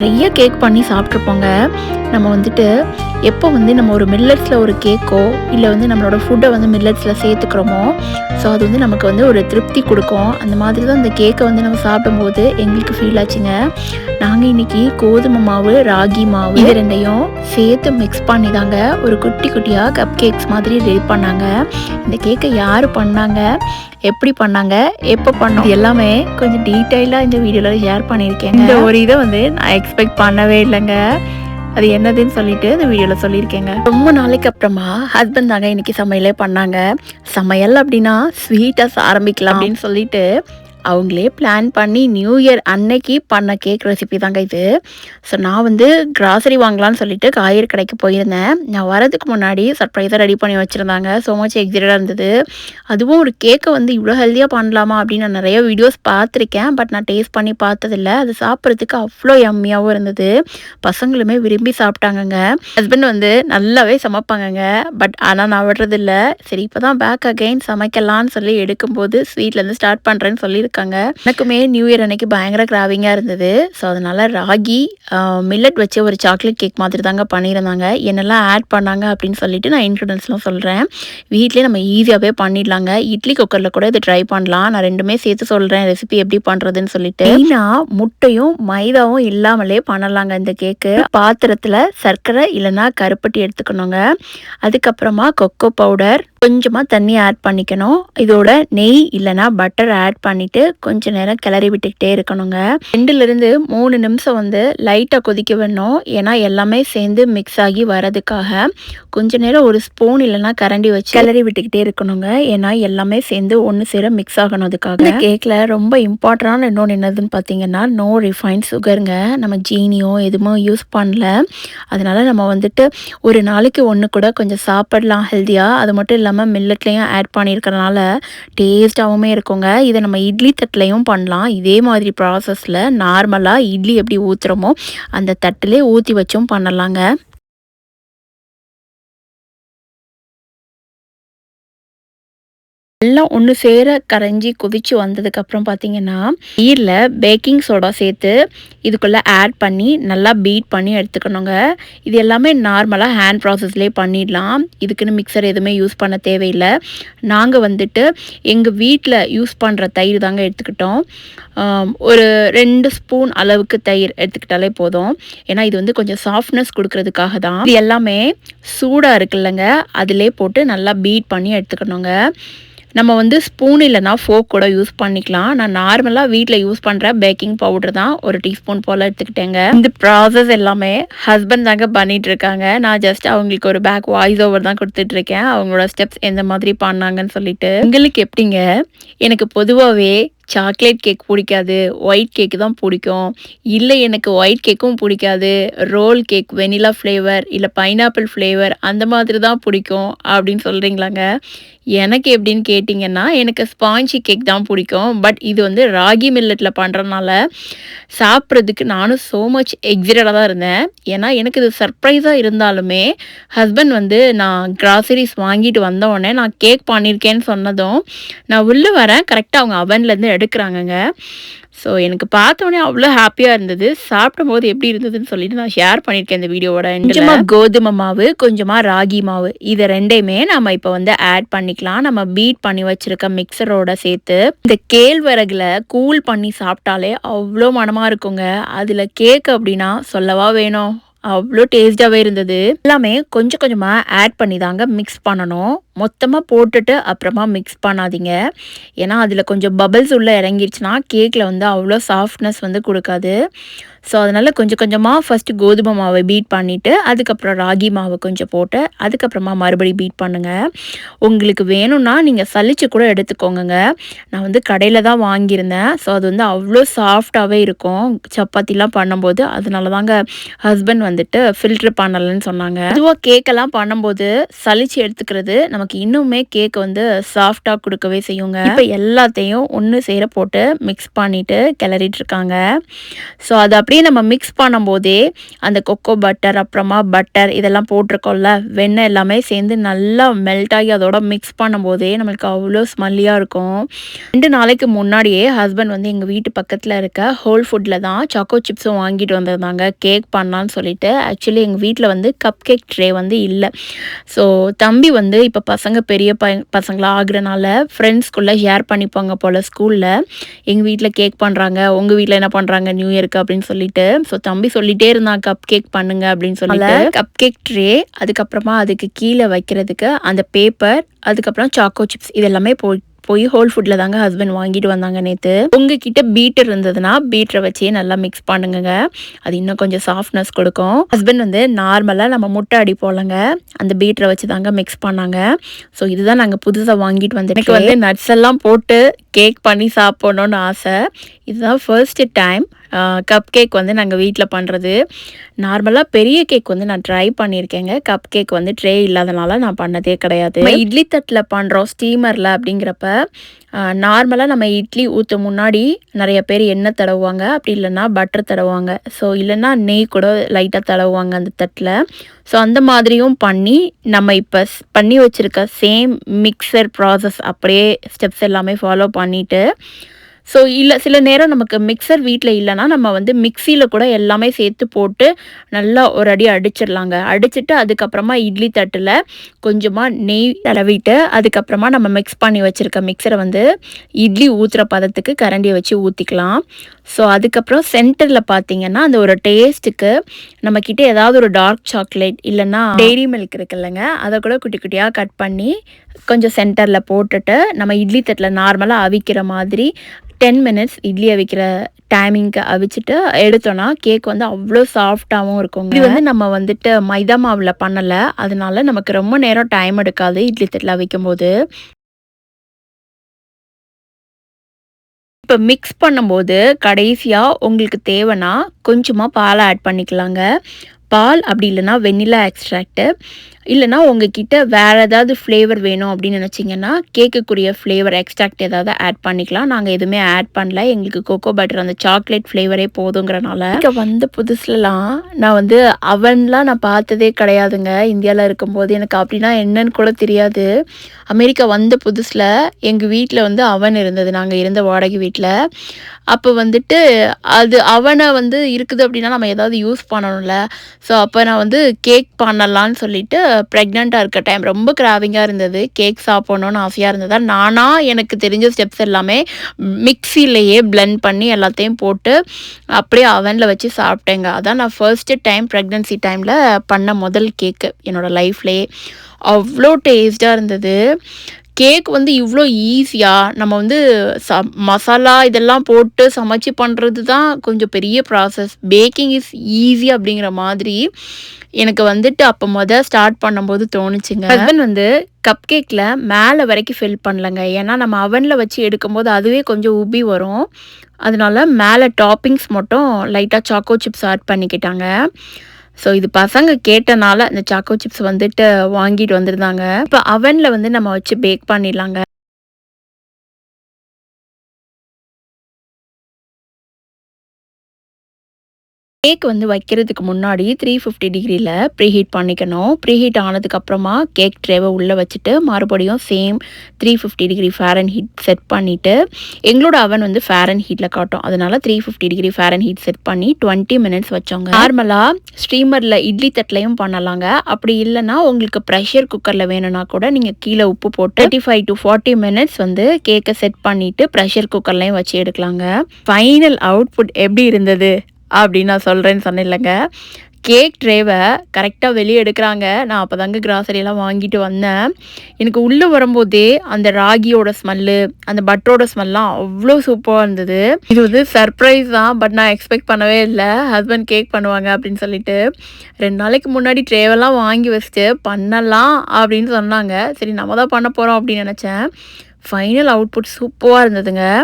நிறைய கேக் பண்ணி சாப்பிட்ருப்போங்க நம்ம வந்துட்டு எப்போ வந்து நம்ம ஒரு மில்லட்ஸில் ஒரு கேக்கோ இல்லை வந்து நம்மளோட ஃபுட்டை வந்து மில்லட்ஸில் சேர்த்துக்கிறோமோ ஸோ அது வந்து நமக்கு வந்து ஒரு திருப்தி கொடுக்கும். அந்த மாதிரி தான் அந்த கேக்கை வந்து நம்ம சாப்பிடும்போது எங்களுக்கு ஃபீல் ஆச்சுங்க. நாங்கள் இன்னைக்கு கோதுமை மாவு ராகி மாவு இது ரெண்டையும் சேர்த்து மிக்ஸ் பண்ணி தாங்க ஒரு குட்டி குட்டியாக கப் கேக்ஸ் மாதிரி ரெடி பண்ணாங்க. இந்த கேக்கை யார் பண்ணாங்க எப்படி பண்ணாங்க எப்போ பண்ணோம் எல்லாமே கொஞ்சம் டீட்டெயிலாக இந்த வீடியோவில் ஷேர் பண்ணியிருக்கேன் இந்த ஒரு இதை வந்து நான் எக்ஸ்பெக்ட் பண்ணவே இல்லைங்க. அது என்னதுன்னு சொல்லிட்டு இந்த வீடியோவில் சொல்லியிருக்கேங்க. ரொம்ப நாளைக்கு அப்புறமா ஹஸ்பண்ட் தாங்க இன்னைக்கு சமையலே பண்ணாங்க. சமையல் அப்படின்னா ஸ்வீட்டாக ஆரம்பிக்கலாம் அப்படின்னு சொல்லிட்டு அவங்களே பிளான் பண்ணி நியூ இயர் அன்னைக்கு பண்ண கேக் ரெசிபி தாங்க இது. ஸோ நான் வந்து கிராசரி வாங்கலாம்னு சொல்லிட்டு காய்கறி கடைக்கு போயிருந்தேன். நான் வரதுக்கு முன்னாடி சர்ப்ரைஸாக ரெடி பண்ணி வச்சுருந்தாங்க. ஸோ மச் எக்ஸைட்டடாக இருந்தது. அதுவும் ஒரு கேக்கை வந்து இவ்வளோ ஹெல்த்தியாக பண்ணலாமா அப்படின்னு நான் நிறைய வீடியோஸ் பார்த்துருக்கேன். பட் நான் டேஸ்ட் பண்ணி பார்த்ததில்ல. அது சாப்பிட்றதுக்கு அவ்வளோ எம்மியாகவும் இருந்தது. பசங்களுமே விரும்பி சாப்பிட்டாங்கங்க. ஹஸ்பண்ட் வந்து நல்லாவே சமைப்பாங்கங்க. பட் ஆனால் நான் விடுறதில்ல. சரி இப்போ தான் பேக் அகைன் சமைக்கலான்னு சொல்லி எடுக்கும்போது ஸ்வீட்லேருந்து ஸ்டார்ட் பண்ணுறேன்னு சொல்லி சொல்லியிருக்காங்க எனக்குமே நியூ இயர் அன்னைக்கு பயங்கர கிராவிங்காக இருந்தது. ஸோ அதனால் ராகி மில்லட் வச்சு ஒரு சாக்லேட் கேக் மாதிரி தாங்க பண்ணியிருந்தாங்க. என்னெல்லாம் ஆட் பண்ணாங்க அப்படின்னு சொல்லிட்டு நான் இன்க்ரீடியன்ஸ்லாம் சொல்கிறேன் வீட்லேயே நம்ம ஈஸியாகவே பண்ணிடலாங்க. இட்லி குக்கரில் கூட இது ட்ரை பண்ணலாம். நான் ரெண்டுமே சேர்த்து சொல்கிறேன் ரெசிபி எப்படி பண்ணுறதுன்னு சொல்லிட்டு. மெயினாக முட்டையும் மைதாவும் இல்லாமலே பண்ணலாங்க இந்த கேக்கு பாத்திரத்தில் சர்க்கரை இல்லைன்னா கருப்பட்டி எடுத்துக்கணுங்க. அதுக்கப்புறமா கொக்கோ பவுடர் கொஞ்சமாக தண்ணி ஆட் பண்ணிக்கணும். இதோட நெய் இல்லைன்னா பட்டர் ஆட் பண்ணிட்டு கொஞ்ச நேரம் கிளறி விட்டுக்கிட்டே இருக்கணுங்க. ரெண்டுலேருந்து மூணு நிமிஷம் வந்து லைட்டாக கொதிக்க வேணும் ஏன்னா எல்லாமே சேர்ந்து மிக்ஸ் ஆகி வரதுக்காக கொஞ்ச நேரம் ஒரு ஸ்பூன் இல்லைன்னா கரண்டி வச்சு கிளறி விட்டுக்கிட்டே இருக்கணுங்க. ஏன்னா எல்லாமே சேர்ந்து ஒன்று சேர மிக்ஸ் ஆகணும் அதுக்காக. இந்த கேக்கில் ரொம்ப இம்பார்ட்டண்டான இன்னொன்று என்னதுன்னு பார்த்தீங்கன்னா நோ ரிஃபைன் சுகருங்க நம்ம ஜீனியோ எதுவுமே யூஸ் பண்ணல. அதனால நம்ம வந்துட்டு ஒரு நாளைக்கு ஒன்று கூட கொஞ்சம் சாப்பிடலாம் ஹெல்த்தியாக அது மட்டும் இல்லாமல் மில்லட்லேயும் ஆட் பண்ணியிருக்கறனால டேஸ்ட்டாகவுமே இருக்குங்க. இதை நம்ம இட்லி தட்டிலையும் பண்ணலாம். இதே மாதிரி ப்ராசஸில் நார்மலாக இட்லி எப்படி ஊற்றுறோமோ அந்த தட்டிலே ஊற்றி வச்சும் பண்ணலாங்க. எல்லாம் ஒன்று சேர கரைஞ்சி கொதிச்சு வந்ததுக்கப்புறம் பார்த்தீங்கன்னா நீரில் பேக்கிங் சோடா சேர்த்து இதுக்குள்ளே ஆட் பண்ணி நல்லா பீட் பண்ணி எடுத்துக்கணுங்க. இது எல்லாமே நார்மலாக ஹேண்ட் ப்ராசஸ்லேயே பண்ணிடலாம். இதுக்குன்னு மிக்சர் எதுவுமே யூஸ் பண்ண தேவையில்லை. நாங்கள் வந்துட்டு எங்கள் வீட்டில் யூஸ் பண்ணுற தயிர் தாங்க எடுத்துக்கிட்டோம். ஒரு ரெண்டு ஸ்பூன் அளவுக்கு தயிர் எடுத்துக்கிட்டாலே போதும். ஏன்னா இது வந்து கொஞ்சம் சாஃப்ட்னஸ் கொடுக்கறதுக்காக தான். இது எல்லாமே சூடாக இருக்குல்லங்க. அதிலே போட்டு நல்லா பீட் பண்ணி எடுத்துக்கணுங்க. நம்ம வந்து ஸ்பூன் இல்லைனா ஃபோக் கூட யூஸ் பண்ணிக்கலாம். நான் நார்மலாக வீட்டில் யூஸ் பண்ணுற பேக்கிங் பவுடர் தான் ஒரு டீஸ்பூன் போல் எடுத்துக்கிட்டேங்க. இந்த ப்ராசஸ் எல்லாமே ஹஸ்பண்ட் தாங்க பண்ணிட்டு இருக்காங்க. நான் ஜஸ்ட் அவங்களுக்கு ஒரு பேக் வாய்ஸ் ஓவர் தான் கொடுத்துட்டு இருக்கேன். அவங்களோட ஸ்டெப்ஸ் எந்த மாதிரி பண்ணாங்கன்னு சொல்லிட்டு. உங்களுக்கு எப்படிங்க? எனக்கு பொதுவாகவே சாக்லேட் கேக் பிடிக்காது ஒயிட் கேக் தான் பிடிக்கும். இல்லை எனக்கு ஒயிட் கேக்கும் பிடிக்காது. ரோல் கேக் வெனிலா ஃப்ளேவர் இல்லை பைனாப்பிள் ஃப்ளேவர் அந்த மாதிரி தான் பிடிக்கும் அப்படின்னு சொல்கிறீங்களாங்க எனக்கு எப்படின்னு கேட்டிங்கன்னா எனக்கு ஸ்பாஞ்சி கேக் தான் பிடிக்கும். பட் இது வந்து ராகி மில்லட்டில் பண்ணுறதுனால சாப்பிட்றதுக்கு நானும் ஸோ மச் எக்ஸைட்டடாக தான் இருந்தேன். ஏன்னா எனக்கு இது சர்ப்ரைஸாக இருந்தாலுமே ஹஸ்பண்ட் வந்து நான் கிராசரிஸ் வாங்கிட்டு வந்த உடனே நான் கேக் பண்ணியிருக்கேன்னு சொன்னதும் நான் உள்ளே வரேன். கரெக்டாக அவங்க அவன்லேருந்து எடுக்கிறாங்கங்க. ஸோ எனக்கு பார்த்தோன்னே அவ்வளோ ஹாப்பியாக இருந்தது. சாப்பிடும் போது எப்படி இருந்ததுன்னு சொல்லிட்டு நான் ஷேர் பண்ணியிருக்கேன் இந்த வீடியோவோட கொஞ்சமாக கோதுமை மாவு கொஞ்சமாக ராகி மாவு இது ரெண்டையுமே நம்ம இப்போ வந்து ஆட் பண்ணிக்கலாம். நம்ம பீட் பண்ணி வச்சிருக்க மிக்சரோட சேர்த்து இந்த கேழ்வரகுல கூல் பண்ணி சாப்பிட்டாலே அவ்வளோ மனமாக இருக்குங்க. அதில் கேக் அப்படின்னா சொல்லவா வேணும்? அவ்வளோ டேஸ்டாகவே இருந்தது. எல்லாமே கொஞ்சம் கொஞ்சமாக ஆட் பண்ணி தாங்க மிக்ஸ் பண்ணணும். மொத்தமாக போட்டுட்டு அப்புறமா மிக்ஸ் பண்ணாதீங்க. ஏன்னா அதில் கொஞ்சம் பபிள்ஸ் உள்ளே இறங்கிருச்சுன்னா கேக்கில் வந்து அவ்வளோ சாஃப்ட்னஸ் வந்து கொடுக்காது. ஸோ அதனால் கொஞ்சம் கொஞ்சமாக ஃபஸ்ட்டு கோதுமை மாவை பீட் பண்ணிவிட்டு அதுக்கப்புறம் ராகி மாவை கொஞ்சம் போட்டு அதுக்கப்புறமா மறுபடி பீட் பண்ணுங்கள் உங்களுக்கு வேணும்னா நீங்கள் சலிச்சு கூட எடுத்துக்கோங்க நான் வந்து கடையில் தான் வாங்கியிருந்தேன். ஸோ அது வந்து அவ்வளோ சாஃப்டாகவே இருக்கும். சப்பாத்திலாம் பண்ணும்போது அதனால தாங்க ஹஸ்பண்ட் வந்துட்டு ஃபில்ட்ரு பண்ணலன்னு சொன்னாங்க. அதுவாக கேக்கெல்லாம் பண்ணும்போது சலிச்சு எடுத்துக்கிறது நமக்கு இன்னுமே கேக் வந்து சாஃப்டாக கொடுக்கவே செய்யுங்க. இப்போ எல்லாத்தையும் ஒன்று சேர போட்டு மிக்ஸ் பண்ணிவிட்டு கிளறிட்டு இருக்காங்க. ஸோ அது அப்படியே அப்படியே நம்ம மிக்ஸ் பண்ணும்போதே அந்த கொக்கோ பட்டர் அப்புறமா பட்டர் இதெல்லாம் போட்டிருக்கோம்ல வெண்ணெய் எல்லாமே சேர்ந்து நல்லா மெல்ட் ஆகி அதோட மிக்ஸ் பண்ணும்போதே நம்மளுக்கு அவ்வளோ ஸ்மெல்லியாக இருக்கும். ரெண்டு நாளைக்கு முன்னாடியே ஹஸ்பண்ட் வந்து எங்கள் வீட்டு பக்கத்தில் இருக்க ஹோல் ஃபுட்டில் தான் சாக்கோ சிப்ஸும் வாங்கிட்டு வந்திருந்தாங்க. கேக் பண்ணலான்னு சொல்லிட்டு. ஆக்சுவலி எங்கள் வீட்டில் வந்து கப் கேக் ட்ரே வந்து இல்லை. ஸோ தம்பி வந்து இப்போ பசங்க பெரிய ப பசங்களாக ஆகுறனால ஃப்ரெண்ட்ஸ்குள்ளே ஷேர் பண்ணிப்பாங்க போல் ஸ்கூலில் எங்கள் வீட்டில் கேக் பண்ணுறாங்க உங்கள் வீட்டில் என்ன பண்ணுறாங்க நியூ இயருக்கு அப்படின்னு சொல்லி சொல்லிட்டு ஸோ தம்பி சொல்லிட்டே இருந்தான் கப் கேக் பண்ணுங்க அப்படின்னு சொல்லிட்டு கப் கேக் ட்ரே அதுக்கப்புறமா அதுக்கு கீழே வைக்கிறதுக்கு அந்த பேப்பர் அதுக்கப்புறம் சாக்கோ சிப்ஸ் இதெல்லாமே போய் போய் ஹோல் ஃபுட்டில் தாங்க ஹஸ்பண்ட் வாங்கிட்டு வந்தாங்க நேற்று உங்ககிட்ட பீட்டர் இருந்ததுன்னா பீட்டரை வச்சே நல்லா மிக்ஸ் பண்ணுங்க. அது இன்னும் கொஞ்சம் சாஃப்ட்னஸ் கொடுக்கும். ஹஸ்பண்ட் வந்து நார்மலாக நம்ம முட்டை அடி போலங்க அந்த பீட்டரை வச்சு தாங்க மிக்ஸ் பண்ணாங்க. ஸோ இதுதான் நாங்கள் புதுசாக வாங்கிட்டு வந்து எனக்கு வந்து நட்ஸ் எல்லாம் போட்டு கேக் பண்ணி சாப்பிடணும்னு ஆசை. இதுதான் ஃபர்ஸ்ட் டைம் கப் கேக் வந்து நாங்கள் வீட்டில் பண்ணுறது நார்மலாக பெரிய கேக் வந்து நான் ட்ரை பண்ணியிருக்கேங்க கப் கேக் வந்து ட்ரே இல்லாதனால நான் பண்ணதே கிடையாது. இட்லி தட்டில் பண்ணுறோம் ஸ்டீமரில் அப்படிங்கிறப்ப நார்மலாக நம்ம இட்லி ஊற்ற முன்னாடி நிறைய பேர் எண்ணெய் தடவுவாங்க. அப்படி இல்லைன்னா பட்டர் தடவுவாங்க. ஸோ இல்லைன்னா நெய் கூட லைட்டாக தடவுவாங்க அந்த தட்டில். ஸோ அந்த மாதிரியும் பண்ணி நம்ம இப்போ பண்ணி வச்சுருக்க சேம் மிக்சர் ப்ராசஸ் அப்படியே ஸ்டெப்ஸ் எல்லாமே ஃபாலோ பண்ணிவிட்டு ஸோ இல்லை சில நேரம் நமக்கு மிக்சர் வீட்டில் இல்லைன்னா நம்ம வந்து மிக்சியில் கூட எல்லாமே சேர்த்து போட்டு நல்லா ஒரு அடி அடிச்சிடலாங்க. அடிச்சுட்டு அதுக்கப்புறமா இட்லி தட்டில் கொஞ்சமாக நெய் தடவிட்டு அதுக்கப்புறமா நம்ம மிக்ஸ் பண்ணி வச்சுருக்க மிக்சரை வந்து இட்லி ஊற்றுற பதத்துக்கு கரண்டியை வச்சு ஊற்றிக்கலாம் ஸோ அதுக்கப்புறம் சென்டரில் பார்த்தீங்கன்னா அந்த ஒரு டேஸ்ட்டுக்கு நம்மக்கிட்ட ஏதாவது ஒரு டார்க் சாக்லேட் இல்லைன்னா டெய்ரி மில்க் இருக்குல்லங்க அதை கூட குட்டி குட்டியாக கட் பண்ணி கொஞ்சம் சென்டரில் போட்டுட்டு நம்ம இட்லி தட்டில் நார்மலாக அவிக்கிற மாதிரி டென் மினிட்ஸ் இட்லி அவிக்கிற டைமிங்க்கு அவிச்சிட்டு எடுத்தோன்னா கேக் வந்து அவ்வளோ சாஃப்டாகவும் இருக்கும் இது வந்து நம்ம வந்துட்டு மைதா மாவில் பண்ணலை அதனால நமக்கு ரொம்ப நேரம் டைம் எடுக்காது இட்லி தட்டில் அவிக்கும் போது இப்போ மிக்ஸ் பண்ணும்போது கடைசியாக உங்களுக்கு தேவைன்னா கொஞ்சமாக பாலை ஆட் பண்ணிக்கலாங்க. பால் அப்படி இல்லைன்னா வெண்ணிலா எக்ஸ்ட்ராக்ட்டு இல்லைனா உங்ககிட்ட வேறு ஏதாவது ஃப்ளேவர் வேணும் அப்படின்னு நினச்சிங்கன்னா கேக்குக்குரிய ஃப்ளேவர் எக்ஸ்ட்ராக்ட் ஏதாவது ஆட் பண்ணிக்கலாம். நாங்கள் எதுவுமே ஆட் பண்ணல. எங்களுக்கு கோகோ பட்டர் அந்த சாக்லேட் ஃப்ளேவரே போதுங்கிறனால. இங்கே வந்த புதுசுலலாம் நான் வந்து அவன்லாம் நான் பார்த்ததே கிடையாதுங்க. இந்தியாவில் இருக்கும்போது எனக்கு அப்படின்னா என்னன்னு கூட தெரியாது. அமெரிக்கா வந்த புதுசில் எங்கள் வீட்டில் வந்து அவன் இருந்தது. நாங்கள் இருந்த வாடகை வீட்டில் அப்போ வந்துட்டு அது அவனை வந்து இருக்குது அப்படின்னா நம்ம ஏதாவது யூஸ் பண்ணணும்ல. ஸோ அப்போ நான் வந்து கேக் பண்ணலான்னு சொல்லிட்டு ப்ரெக்னெண்ட்டாக இருக்க டைம் ரொம்ப கிராவிங்காக இருந்தது. கேக் சாப்பிட்ணுன்னு ஆசையாக இருந்ததா? நானாக எனக்கு தெரிஞ்ச ஸ்டெப்ஸ் எல்லாமே மிக்சிலேயே பிளெண்ட் பண்ணி எல்லாத்தையும் போட்டு அப்படியே அவனில் வச்சு சாப்பிட்டேங்க. அதான் நான் ஃபர்ஸ்ட்டு டைம் ப்ரெக்னென்சி டைமில் பண்ண முதல் கேக்கு என்னோடய லைஃப்லேயே அவ்வளோ டேஸ்ட்டாக இருந்தது. கேக் வந்து இவ்வளோ ஈஸியாக நம்ம வந்து ச மசாலா இதெல்லாம் போட்டு சமைச்சு பண்ணுறது தான் கொஞ்சம் பெரிய ப்ராசஸ் பேக்கிங் இஸ் ஈஸி அப்படிங்கிற மாதிரி எனக்கு வந்துட்டு அப்போ மொதல் ஸ்டார்ட் பண்ணும்போது தோணுச்சுங்க. ஹஸ்பண்ட் வந்து கப் கேக்கில் மேலே வரைக்கும் ஃபில் பண்ணலங்க. ஏன்னா நம்ம அவனில் வச்சு எடுக்கும்போது அதுவே கொஞ்சம் உபி வரும். அதனால மேலே டாப்பிங்ஸ் மட்டும் லைட்டாக சாக்கோ சிப்ஸ் ஆட் பண்ணிக்கிட்டாங்க. ஸோ இது பசங்க கேட்டனால இந்த சாக்கோ சிப்ஸ் வந்துட்டு வாங்கிட்டு வந்திருந்தாங்க. இப்போ அவனில் வந்து நம்ம வச்சு பேக் பண்ணிடலாங்க. கேக் வந்து வைக்கிறதுக்கு முன்னாடி த்ரீ ஃபிஃப்டி டிகிரியில் ப்ரீஹீட் பண்ணிக்கணும். ப்ரீஹீட் ஆனதுக்கப்புறமா கேக் ட்ரேவை உள்ளே வச்சுட்டு மறுபடியும் same three fifty degree fahrenheit set பண்ணிவிட்டு எங்களோட அவன் வந்து ஃபேரன் ஹீட்டில் காட்டும். அதனால் three fifty degree fahrenheit set பண்ணி டுவெண்ட்டி மினிட்ஸ் வச்சோங்க. நார்மலாக ஸ்டீமரில் இட்லி தட்டிலையும் பண்ணலாங்க. அப்படி இல்லைனா உங்களுக்கு ப்ரெஷர் குக்கரில் வேணும்னா கூட நீங்கள் கீழே உப்பு போட்டு thirty five to forty minutes வந்து கேக்கை செட் பண்ணிவிட்டு ப்ரெஷர் குக்கர்லையும் வச்சு எடுக்கலாங்க. ஃபைனல் அவுட்புட் எப்படி இருந்தது? அப்படின்னு நான் சொல்கிறேன்னு சொன்னேன் கேக் ட்ரேவை கரெக்டாக வெளியே எடுக்கிறாங்க. நான் அப்போ தாங்க கிராசரியெல்லாம் வாங்கிட்டு வந்தேன். எனக்கு உள்ளே வரும்போதே அந்த ராகியோட ஸ்மெல்லு அந்த பட்டரோட ஸ்மெல்லாம் அவ்வளோ சூப்பராக இருந்தது. இது வந்து சர்ப்ரைஸ் தான் பட் நான் எக்ஸ்பெக்ட் பண்ணவே இல்லை. ஹஸ்பண்ட் கேக் பண்ணுவாங்க அப்படின்னு சொல்லிட்டு. ரெண்டு நாளைக்கு முன்னாடி ட்ரேவெல்லாம் வாங்கி வச்சுட்டு பண்ணலாம் அப்படின்னு சொன்னாங்க. சரி நம்ம தான் பண்ண போகிறோம் அப்படின்னு நினச்சேன். ஃபைனல் அவுட்புட் சூப்பராக இருந்ததுங்க.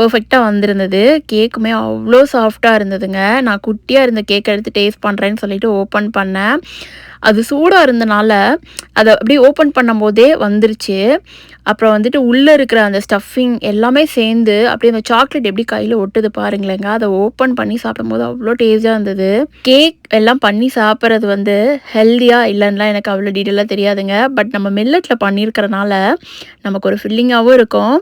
பர்ஃபெக்டாக வந்திருந்தது. கேக்குமே அவ்வளோ சாஃப்டாக இருந்ததுங்க. நான் குட்டியாக இருந்த கேக் எடுத்து டேஸ்ட் பண்ணுறேன்னு சொல்லிட்டு ஓப்பன் பண்ணேன். அது சூடாக இருந்தனால அதை அப்படியே ஓப்பன் பண்ணும்போதே வந்துருச்சு. அப்புறம் வந்துட்டு உள்ளே இருக்கிற அந்த ஸ்டஃபிங் எல்லாமே சேர்ந்து அப்படியே அந்த சாக்லேட் எப்படி கையில் ஒட்டுது பாருங்களேங்க. அதை ஓப்பன் பண்ணி சாப்பிடும்போது அவ்வளோ டேஸ்ட்டாக இருந்தது. கேக் எல்லாம் பண்ணி சாப்பிட்றது வந்து ஹெல்த்தியாக இல்லைன்னா எனக்கு அவ்வளோ டீட்டெயிலாக தெரியாதுங்க. பட் நம்ம மில்லட்டில் பண்ணியிருக்கிறனால நமக்கு ஒரு ஃபில்லிங்காகவும் இருக்கும்.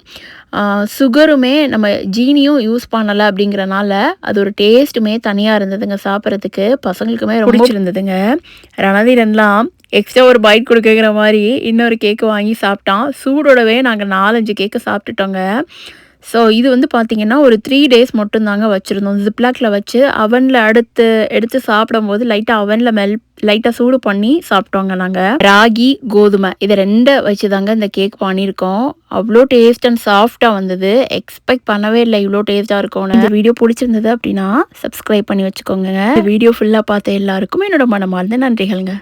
சுகருமே நம்ம ஜீனியும் யூஸ் பண்ணலை அப்படிங்கிறனால அது ஒரு டேஸ்ட்டுமே தனியாக இருந்ததுங்க சாப்பிட்றதுக்கு. பசங்களுக்குமே ரொம்ப பிடிச்சிருந்ததுங்க. ரணதீரன்லாம் எக்ஸ்ட்ரா ஒரு பைட் கொடுக்குங்கிற மாதிரி இன்னொரு கேக்கு வாங்கி சாப்பிட்டான். சூடோடவே நாங்கள் நாலஞ்சு கேக்கு சாப்பிட்டுட்டோங்க. ஸோ இது வந்து பார்த்திங்கன்னா ஒரு த்ரீ டேஸ் மட்டும்தாங்க வச்சுருந்தோம். ஜிப்லாக்ல வச்சு அவனில் அடுத்து எடுத்து சாப்பிடும்போது லைட்டாக அவனில் மெல் லைட்டாக சூடு பண்ணி சாப்பிட்டோங்க நாங்கள் ராகி கோதுமை இதை ரெண்டை வச்சு தாங்க இந்த கேக் பண்ணியிருக்கோம். அவ்வளோ டேஸ்ட் அண்ட் சாஃப்டாக வந்தது. எக்ஸ்பெக்ட் பண்ணவே இல்லை இவ்வளோ டேஸ்ட்டாக இருக்கும்னு. இந்த வீடியோ பிடிச்சிருந்தது அப்படின்னா சப்ஸ்கிரைப் பண்ணி வச்சுக்கோங்க. வீடியோ ஃபுல்லாக பார்த்த எல்லாருக்கும் என்னோட மனமார்ந்த நன்றிகள்ங்க.